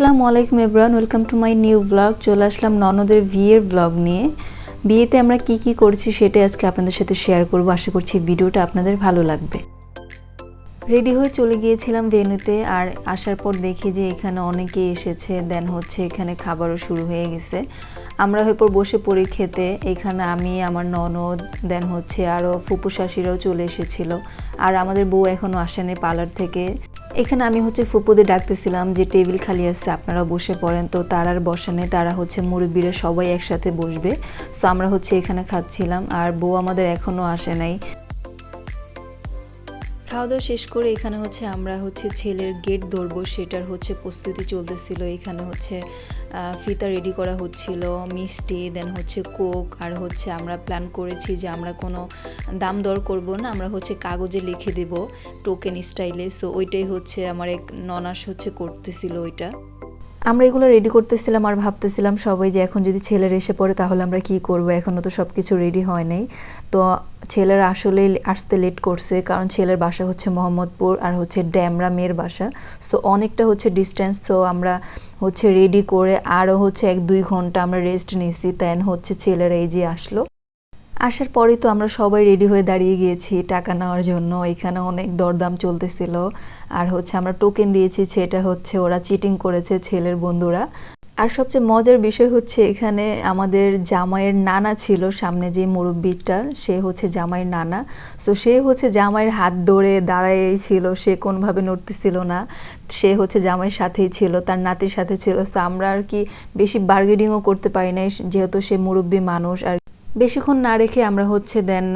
আসসালামু আলাইকুম everyone welcome to my new blog চলে আসলাম ননদের বিয়ের ব্লগ নিয়ে। বিয়েতে আমরা কি কি করছি সেটাই আজকে আপনাদের সাথে শেয়ার করব। আশা করছি ভিডিওটা আপনাদের ভালো লাগবে। রেডি হয়ে চলে গিয়েছিলাম ভেন্যুতে আর আসার পর দেখি যে এখানে অনেকে এসেছে। দেন হচ্ছে এখানে খাবারও শুরু হয়ে গেছে। আমরা হয়ে পর বসে পড়ি খেতে। এখানে আমি, আমার ননদ দেন হচ্ছে আরও ফুপু শাশিরাও চলে এসেছিল। আর আমাদের বউ এখনও আসেনি পার্লার থেকে। এখানে আমি হচ্ছে ফুপুদের ডাকতেছিলাম যে টেবিল খালি আছে আপনারা বসে পড়েন। তো তার আর বসে নেই, তারা হচ্ছে মুরব্বীরা সবাই একসাথে বসবে। সো আমরা হচ্ছে এখানে খাচ্ছিলাম, আর বউ আমাদের এখনও আসে নাই। খাওয়া দাওয়া শেষ করে এখানে হচ্ছে আমরা হচ্ছে ছেলের গেট ধরবো, সেটার হচ্ছে প্রস্তুতি চলতেছিল। এখানে হচ্ছে ফিতা রেডি করা হচ্ছিল, মিষ্টি দেন হচ্ছে কোক আর হচ্ছে আমরা প্ল্যান করেছি যে আমরা কোনো দাম দর করব না, আমরা হচ্ছে কাগজে লিখে দেব টোকেন স্টাইলে সো ওইটাই হচ্ছে আমার এক ননাস হচ্ছে করতেছিল ওইটা। আমরা এগুলো রেডি করতেছিলাম আর ভাবতেছিলাম সবাই যে এখন যদি ছেলের এসে পড়ে তাহলে আমরা কি করব? এখনও তো সব কিছু রেডি হয় নাই। তো ছেলের আসলে আসতে লেট করছে কারণ ছেলের বাসা হচ্ছে মোহাম্মদপুর আর হচ্ছে ড্যামরা মেয়ের বাসা। সো অনেকটা হচ্ছে ডিস্টেন্স তো আমরা হচ্ছে রেডি করে আরও হচ্ছে এক দুই ঘণ্টা আমরা রেস্ট নিয়েছি দেন হচ্ছে ছেলেরা এই যে আসলো। আসার পরেই তো আমরা সবাই রেডি হয়ে দাঁড়িয়ে গিয়েছি, টাকা নেওয়ার জন্য। এখানে অনেক দরদাম চলতেছিল। আর হচ্ছে আমরা টোকেন দিয়েছি, সেটা হচ্ছে ওরা চিটিং করেছে ছেলের বন্ধুরা। আর সবচেয়ে মজার বিষয় হচ্ছে এখানে আমাদের জামাইয়ের নানা ছিল, সামনে যে মুরব্বিটা, সে হচ্ছে জামাইয়ের নানা। সো সে হচ্ছে জামাইয়ের হাত ধরে দাঁড়াই ছিল, সে কোনোভাবে নড়তেছিল না। সে হচ্ছে জামাইয়ের সাথেই ছিল, তার নাতির সাথে ছিল। সো আমরা আর কি বেশি বার্গেনিংও করতে পারি নাই, যেহেতু সে মুরব্বী মানুষ, আর বেশিক্ষণ না রেখে আমরা হচ্ছে দেন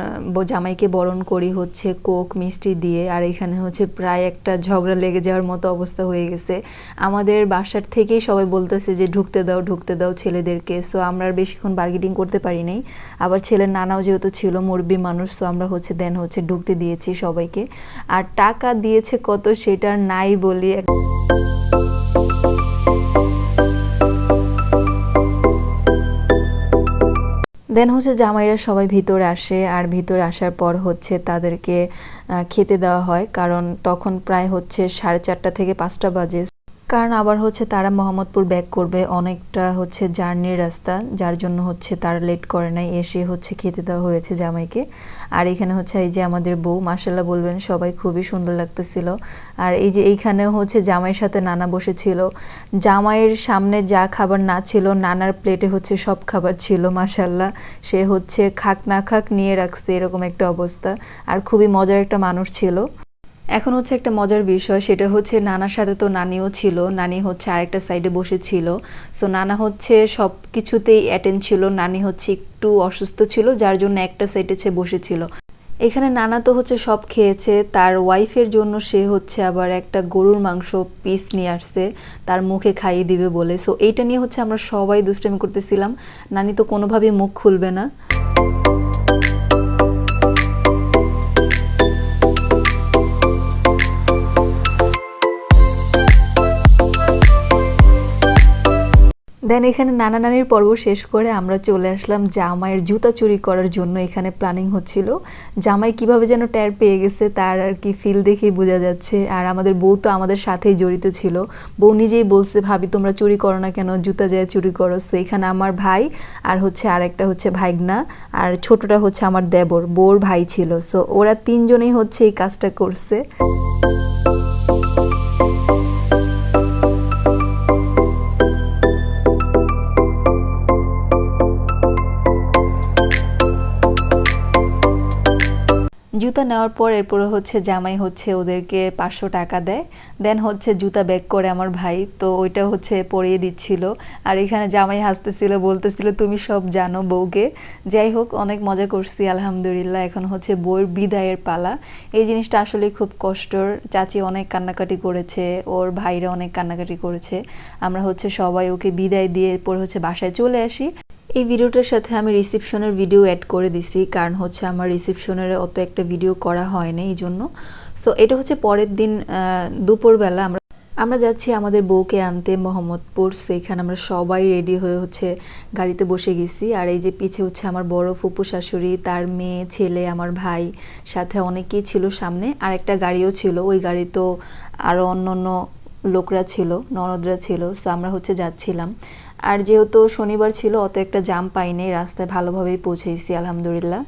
জামাইকে বরণ করি হচ্ছে কোক, মিষ্টি দিয়ে। আর এখানে হচ্ছে প্রায় একটা ঝগড়া লেগে যাওয়ার মতো অবস্থা হয়ে গেছে। আমাদের বাসার থেকেই সবাই বলতেছে যে, ঢুকতে দাও ঢুকতে দাও ছেলেদেরকে। সো আমরা বেশিক্ষণ বার্গেটিং করতে পারি নাই। আবার ছেলের নানাও যেহেতু ছিল মুরব্বী মানুষ সো আমরা হচ্ছে দেন হচ্ছে ঢুকতে দিয়েছি সবাইকে। আর টাকা দিয়েছে কত সেটা নাই বলি দেন হচ্ছে জামাইরা সবাই ভিতরে আসে আর ভিতরে আসার পর হচ্ছে তাদেরকে খেতে দেওয়া হয়। কারণ তখন প্রায় হচ্ছে সাড়ে চারটা থেকে পাঁচটা বাজে। কারণ আবার হচ্ছে তারা মোহাম্মদপুর ব্যাক করবে। অনেকটা হচ্ছে জার্নির রাস্তা, যার জন্য হচ্ছে তারা লেট করে নাই। এসে হচ্ছে খেতে দেওয়া হয়েছে জামাইকে। আর এখানে হচ্ছে এই যে আমাদের বউ মার্শাল্লাহ বলবেন, সবাই খুবই সুন্দর লাগতেছিল। আর এই যে এইখানেও হচ্ছে জামাইয়ের সাথে নানা বসেছিল। জামাইয়ের সামনে যা খাবার না ছিল, নানার প্লেটে হচ্ছে সব খাবার ছিল মাশাল্লাহ সে হচ্ছে খাক না খাক নিয়ে রাখছে, এরকম একটা অবস্থা। আর খুবই মজার একটা মানুষ ছিল। এখন হচ্ছে একটা মজার বিষয়, সেটা হচ্ছে নানার সাথে তো নানিও ছিল, নানি হচ্ছে আরেকটা সাইডে বসেছিল। সো নানা হচ্ছে সব কিছুতেই অ্যাটেন্ড ছিল, নানি হচ্ছে একটু অসুস্থ ছিল, যার জন্য একটা সাইডে সে বসেছিল। এখানে নানা তো হচ্ছে সব খেয়েছে, তার ওয়াইফের জন্য সে হচ্ছে আবার একটা গরুর মাংস পিস নিয়ে আসছে, তার মুখে খাইয়ে দিবে বলে। সো এইটা নিয়ে হচ্ছে আমরা সবাই দুষ্টামি করতেছিলাম। নানি তো কোনোভাবেই মুখ খুলবে না। দেন এখানে নানা নানির পর্ব শেষ করে আমরা চলে আসলাম জামাইয়ের জুতা চুরি করার জন্য। এখানে প্ল্যানিং হচ্ছিল। জামাই কীভাবে যেন ট্যার পেয়ে গেছে তার আর কি ফিল দেখেই বোঝা যাচ্ছে। আর আমাদের বউ তো আমাদের সাথেই জড়িত ছিল। বউ নিজেই বলছে, ভাবি, তোমরা চুরি করো না কেন? জুতা যায় চুরি করো। তো এখানে আমার ভাই আর হচ্ছে আরেকটা হচ্ছে ভাইগনা আর ছোটটা হচ্ছে আমার দেবর, বউর ভাই ছিল। সো ওরা তিনজনেই হচ্ছে এই কাজটা করছে। জুতা নেওয়ার পর এরপরে হচ্ছে জামাই হচ্ছে ওদেরকে পাঁচশো টাকা দেয়। দেন হচ্ছে জুতা ব্যাক করে আমার ভাই, তো ওইটা হচ্ছে পরিয়ে দিচ্ছিল। আর এখানে জামাই হাসতেছিল, বলতেছিল, তুমি সব জানো বউকে। যাই হোক, অনেক মজা করছি, আলহামদুলিল্লাহ। এখন হচ্ছে বউয়ের বিদায়ের পালা। এই জিনিসটা আসলে খুব কষ্টর। চাচি অনেক কান্নাকাটি করেছে, ওর ভাইরা অনেক কান্নাকাটি করেছে। আমরা হচ্ছে সবাই ওকে বিদায় দিয়ে পরে হচ্ছে বাসায় চলে আসি। এই ভিডিওটার সাথে আমি রিসিপশনের ভিডিও অ্যাড করে দিছি, কারণ হচ্ছে আমার রিসিপশনের অত একটা ভিডিও করা হয় না এই জন্য। সো এটা হচ্ছে পরের দিন দুপুরবেলা আমরা আমরা যাচ্ছি আমাদের বউকে আনতে মোহাম্মদপুর। সেইখানে আমরা সবাই রেডি হয়ে হচ্ছে গাড়িতে বসে গেছি। আর এই যে পিছে হচ্ছে আমার বড় ফুপু শাশুড়ি, তার মেয়ে, ছেলে, আমার ভাই, সাথে অনেকেই ছিল সামনে। আর একটা গাড়িও ছিল, ওই গাড়ি তো আরও অন্য অন্য লোকরা ছিল, ননদরা ছিল। সো আমরা হচ্ছে যাচ্ছিলাম। আর যেহেতু শনিবার ছিল অত একটা জাম পাইনি রাস্তায় ভালোভাবেই পৌঁছেছি আলহামদুলিল্লাহ।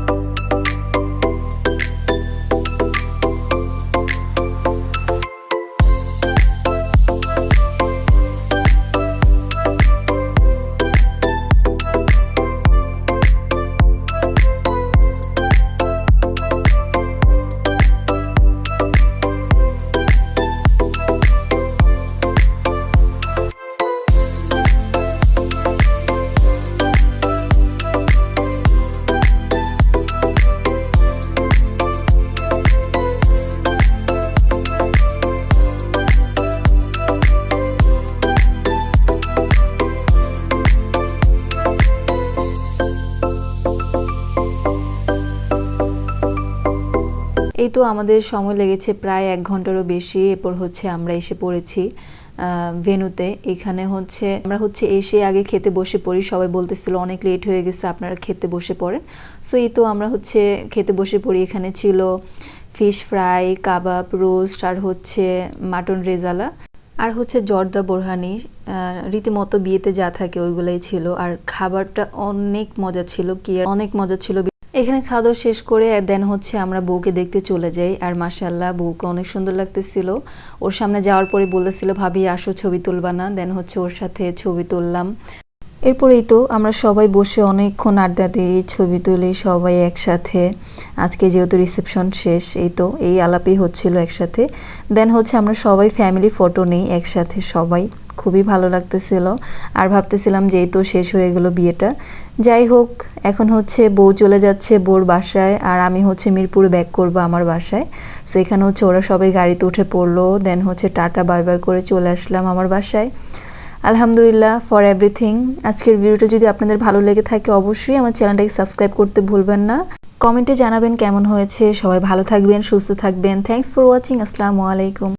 এই তো আমাদের সময় লেগেছে প্রায় এক ঘন্টারও বেশি। এরপর হচ্ছে আমরা এসে পড়েছি আহ, ভেন্যুতে এখানে হচ্ছে আমরা হচ্ছে এসে আগে খেতে বসে পড়ি। সবাই বলতেছিল অনেক লেট হয়ে গেছে আপনারা খেতে বসে পড়েন। সো এই তো আমরা হচ্ছে খেতে বসে পড়ি। এখানে ছিল ফিশ ফ্রাই কাবাব রোস্ট আর হচ্ছে মাটন রেজালা। আর হচ্ছে জর্দা বোরহানি রীতিমতো বিয়েতে যা থাকে ওইগুলাই ছিল। আর খাবারটা অনেক মজা ছিল কি অনেক মজা ছিল। এখানে খাওয়া দাওয়া শেষ করে দেন হচ্ছে আমরা বউকে দেখতে চলে যাই। আর মাসাল্লাহ বউকে অনেক সুন্দর লাগতেছিল। ওর সামনে যাওয়ার পরে বলেছিল ভাবি, আসো ছবি তুলবা না। দেন হচ্ছে ওর সাথে ছবি তুললাম। এরপরেই তো আমরা সবাই বসে অনেকক্ষণ আড্ডা দিই ছবি তুলি সবাই একসাথে। আজকে যেহেতু রিসেপশন শেষ, এই তো, এই আলাপেই হচ্ছিল একসাথে। দেন হচ্ছে আমরা সবাই ফ্যামিলি ফটো নেই, একসাথে সবাই। খুবই ভালো লাগতেছিল। আর ভাবতেছিলাম যে এই তো শেষ হয়ে গেল বিয়েটা। যাই হোক, এখন হচ্ছে বউ চলে যাচ্ছে বউর বাসায় আর আমি হচ্ছে মিরপুরে ব্যাক করব আমার বাসায়। সো এখানে হচ্ছে ওরা সবাই গাড়িতে উঠে পড়ল দেন হচ্ছে টাটা বাইবার করে চলে আসলাম আমার বাসায়। আলহামদুলিল্লাহ ফর এভরিথিং আজকের ভিডিওটা যদি আপনাদের ভালো লেগে থাকে, অবশ্যই আমার চ্যানেলটাকে সাবস্ক্রাইব করতে ভুলবেন না। কমেন্টে জানাবেন কেমন হয়েছে। সবাই ভালো থাকবেন, সুস্থ থাকবেন। থ্যাংকস ফর ওয়াচিং আসসালামু আলাইকুম।